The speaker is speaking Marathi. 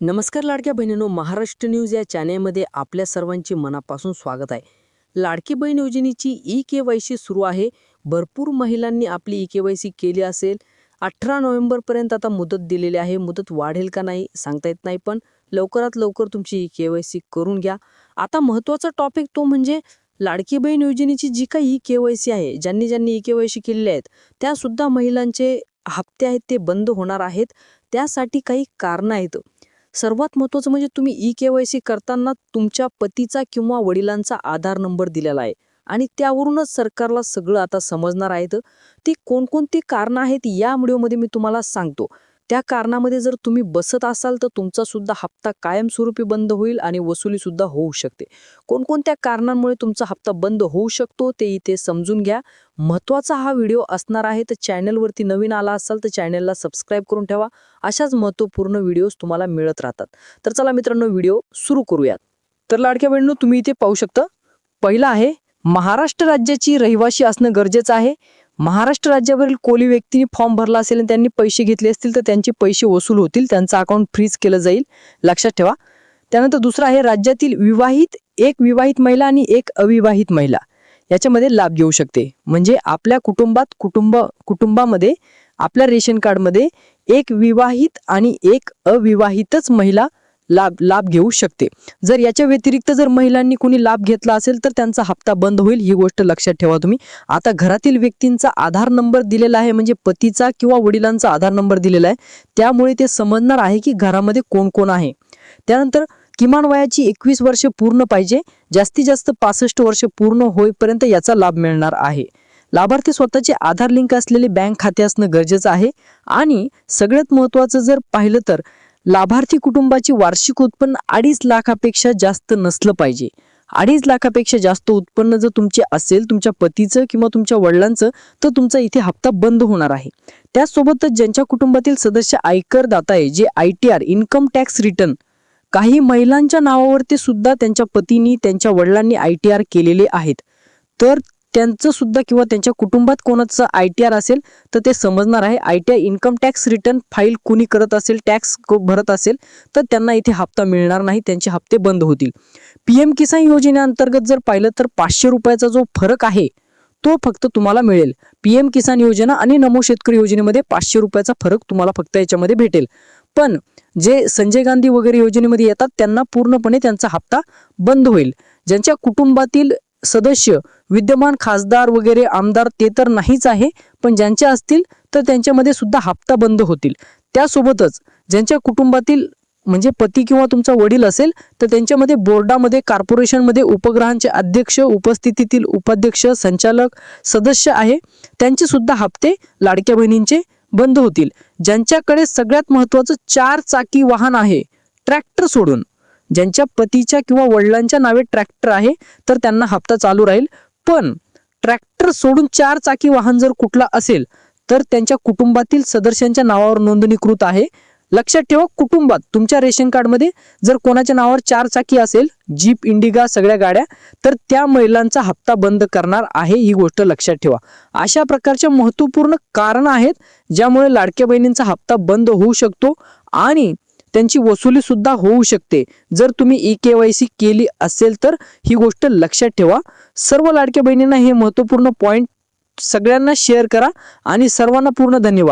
नमस्कार लाडक्या बहिणींनो महाराष्ट्र न्यूज या चॅनेलमध्ये आपल्या सर्वांचे मनापासून स्वागत आहे. लाडकी बहीण योजनेची ई के वाय सी सुरू आहे. भरपूर महिलांनी आपली ई के वाय सी केली असेल. अठरा नोव्हेंबरपर्यंत आता मुदत दिलेली आहे. मुदत वाढेल का नाही सांगता येत नाही पण लवकरात लवकर तुमची ई के वाय सी करून घ्या. आता महत्त्वाचा टॉपिक तो म्हणजे लाडकी बहीण योजनेची जी काही ई के वाय सी आहे ज्यांनी ज्यांनी ई के वाय सी केलेली आहेत त्यासुद्धा महिलांचे हप्ते आहेत ते बंद होणार आहेत. त्यासाठी काही कारणं आहेत. सर्वात महत्त्वाचं म्हणजे तुम्ही ई के वाय सी करताना तुमच्या पतीचा किंवा वडिलांचा आधार नंबर दिलेला आहे. आणि त्यावरूनच सरकारला सगळं आता समजणार आहेत ती कोणकोणती कारणं आहेत या व्हिडिओमध्ये मी तुम्हाला सांगतो. त्या कारणामध्ये जर तुम्ही बसत असाल तर तुमचा सुद्धा हप्ता कायमस्वरूपी बंद होईल आणि वसुली सुद्धा होऊ शकते. कोणकोणत्या कारणांमुळे तुमचा हप्ता बंद होऊ शकतो ते इथे समजून घ्या. महत्त्वाचा हा व्हिडिओ असणार आहे तर चॅनलवरती नवीन आला असाल तर चॅनलला सबस्क्राईब करून ठेवा. अशाच महत्त्वपूर्ण व्हिडिओज तुम्हाला मिळत राहतात. तर चला मित्रांनो व्हिडिओ सुरू करूयात. तर लाडक्या बहिणींनो तुम्ही इथे पाहू शकता. पहिला आहे महाराष्ट्र राज्याची रहिवाशी असणं गरजेचं आहे. महाराष्ट्र राज्यावरील कोली व्यक्तीने फॉर्म भरला असेल आणि त्यांनी पैसे घेतले असतील तर त्यांचे पैसे वसूल होतील त्यांचं अकाउंट फ्रीज केलं जाईल. लक्षात ठेवा. त्यानंतर दुसरं आहे राज्यातील विवाहित एक विवाहित महिला आणि एक अविवाहित महिला. याच्यामध्ये लाभ घेऊ शकते. म्हणजे आपल्या कुटुंबात कुटुंब कुटुंबामध्ये आपल्या रेशन कार्डमध्ये एक विवाहित आणि एक अविवाहितच महिला लाभ लाभ घेऊ शकते. जर याच्या व्यतिरिक्त जर महिलांनी कुणी लाभ घेतला असेल तर त्यांचा हप्ता बंद होईल ही गोष्ट लक्षात ठेवा तुम्ही. आता घरातील व्यक्तींचा आधार नंबर दिलेला आहे म्हणजे पतीचा किंवा वडिलांचा आधार नंबर दिलेला आहे. त्यामुळे ते समजणार आहे की घरामध्ये कोण कोण आहे. त्यानंतर किमान वयाची एकवीस वर्ष पूर्ण पाहिजे जास्तीत जास्त पासष्ट वर्ष पूर्ण होईपर्यंत याचा लाभ मिळणार आहे. लाभार्थी स्वतःचे आधार लिंक असलेले बँक खाते असणं गरजेचं आहे. आणि सगळ्यात महत्त्वाचं जर पाहिलं तर लाभार्थी कुटुंबाची वार्षिक उत्पन्न अडीच लाखापेक्षा जास्त नसलं पाहिजे. अडीच लाखापेक्षा जास्त उत्पन्न जर तुमचे असेल तुमच्या पतीचं किंवा तुमच्या वडिलांचं तर तुमचा इथे हप्ता बंद होणार आहे. त्याचसोबतच ज्यांच्या कुटुंबातील सदस्य आयकरदाता आहे जे I T R income tax return काही महिलांच्या नावावरती सुद्धा त्यांच्या पतीनी त्यांच्या वडिलांनी आय टी आर केलेले आहेत. तर त्यांचं सुद्धा किंवा त्यांच्या कुटुंबात कोणाचं आय टी आर असेल तर ते समजणार आहे. I T R income tax return file कुणी करत असेल टॅक्स भरत असेल तर त्यांना इथे हप्ता मिळणार नाही. त्यांचे हप्ते बंद होतील. पी एम किसान योजनेअंतर्गत जर पाहिलं तर पाचशे रुपयाचा जो फरक आहे तो फक्त तुम्हाला मिळेल. पी एम किसान योजना आणि नमो शेतकरी योजनेमध्ये पाचशे रुपयाचा फरक तुम्हाला फक्त याच्यामध्ये भेटेल. पण जे संजय गांधी वगैरे योजनेमध्ये येतात त्यांना पूर्णपणे त्यांचा हप्ता बंद होईल. ज्यांच्या कुटुंबातील सदस्य विद्यमान खासदार वगैरे आमदार ते तर नाहीच आहे पण ज्यांचे असतील तर त्यांच्यामध्ये सुद्धा हप्ता बंद होतील. त्यासोबतच ज्यांच्या कुटुंबातील म्हणजे पती किंवा तुमचा वडील असेल तर त्यांच्यामध्ये बोर्डामध्ये कॉर्पोरेशनमध्ये उपग्रहांचे अध्यक्ष उपस्थितीतील उपाध्यक्ष संचालक सदस्य आहे त्यांचे सुद्धा हप्ते लाडक्या बहिणींचे बंद होतील. ज्यांच्याकडे सगळ्यात महत्त्वाचं चार चाकी वाहन आहे ट्रॅक्टर सोडून. ज्यांच्या पतीच्या किंवा वडिलांच्या नावे ट्रॅक्टर आहे तर त्यांना हप्ता चालू राहील. पण ट्रॅक्टर सोडून चार चाकी वाहन जर कुठला असेल तर त्यांच्या कुटुंबातील सदस्यांच्या नावावर नोंदणीकृत आहे. लक्षात ठेवा कुटुंबात तुमच्या रेशन कार्डमध्ये जर कोणाच्या नावावर चार चाकी असेल जीप इंडिगा सगळ्या गाड्या तर त्या महिलांचा हप्ता बंद करणार आहे ही गोष्ट लक्षात ठेवा. अशा प्रकारच्या महत्त्वपूर्ण कारणं आहेत ज्यामुळे लाडक्या बहिणींचा हप्ता बंद होऊ शकतो आणि त्यांची वसुली सुद्धा होऊ शकते. जर तुम्ही ई के वाय सी केली असेल तर ही गोष्ट लक्षात ठेवा. सर्व लाडक्या बहिणींना हे महत्त्वपूर्ण पॉईंट सगळ्यांना शेअर करा आणि सर्वांना पूर्ण धन्यवाद.